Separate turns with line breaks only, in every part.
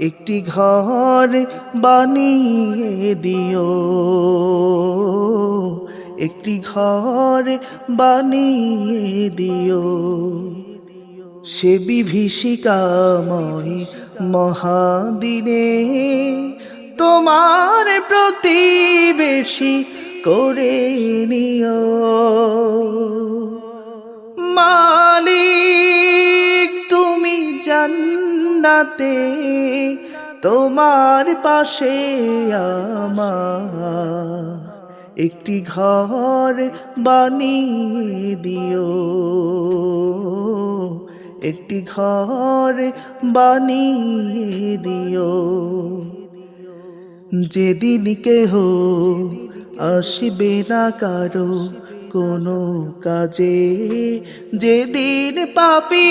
একটি ঘর বানিয়ে দিও। একটি ঘর বানিয়ে দিও। সে বিভীষিকাময় মহাদিনে তোমার প্রতিবেশী করে নিও। জান্নাতে, তোমার পাশে আমার একটি ঘর বানিয়ে দিও। একটি ঘর বানিয়ে দিও। যেদিন কেহ আসবে না কারও কোনো কাজে, যেদিন পাপি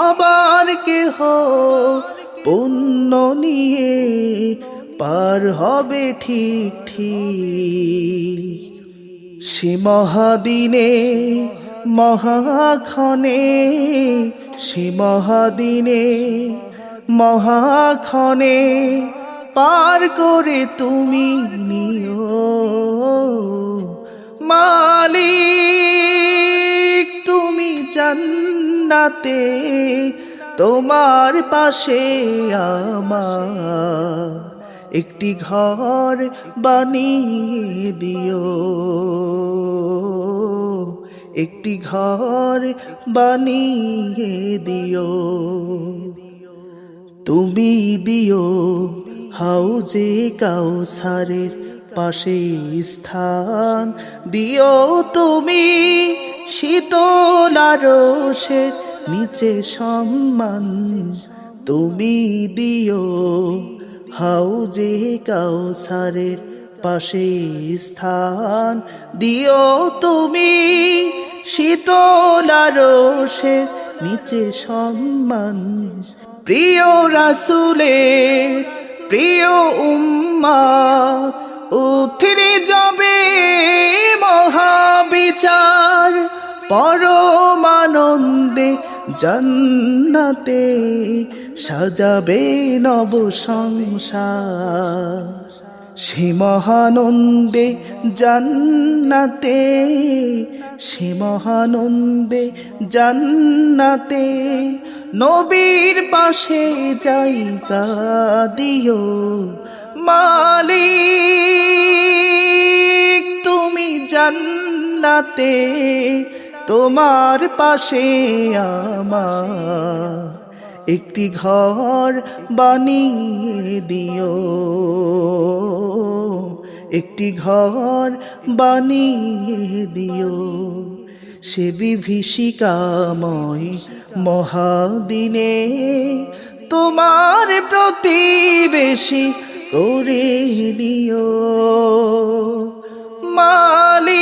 আবার কেহ পুণ্য নিয়ে পার হবে ঠিক ঠিক। সে মহাদিনে মহাক্ষণে সে মহাদিনে মহাক্ষণে পার করে তুমি নিও। মালিক, তুমি জান্নাতে, তোমার পাশে আমার একটি ঘর বানিয়ে দিও। একটি ঘর বানিয়ে দিও। তুমি দিও হাউজে কাউসারের পাশে স্থান। দিও তুমি শীতল আরশের নিচে সম্মান তুমি দিও। হাউজে কাউসারের পাশে স্থান দিও তুমি। শীতল আরশের নিচে সম্মান প্রিয় রাসুলের প্রিয় উম্মাদ, উথরে যাবে পরমানন্দে জান্নাতে সাজাবে নব সংসার। সে মহানন্দে জান্নাতে, সে মহানন্দে জান্নাতে নবীর পাশে জায়গা দিও মালিক। তুমি জান্নাতে তোমার পাশে আমার একটি ঘর বানিয়ে দিও। একটি ঘর বানিয়ে দিও। সে বিভীষিকাময় মহাদিনে তোমার প্রতিবেশী করে নিও মালিক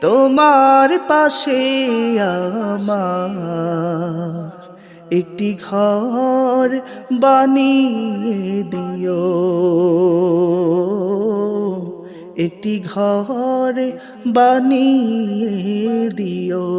তোমার পাশে আমার একটি ঘর বানিয়ে দিও। একটি ঘর বানিয়ে দিও।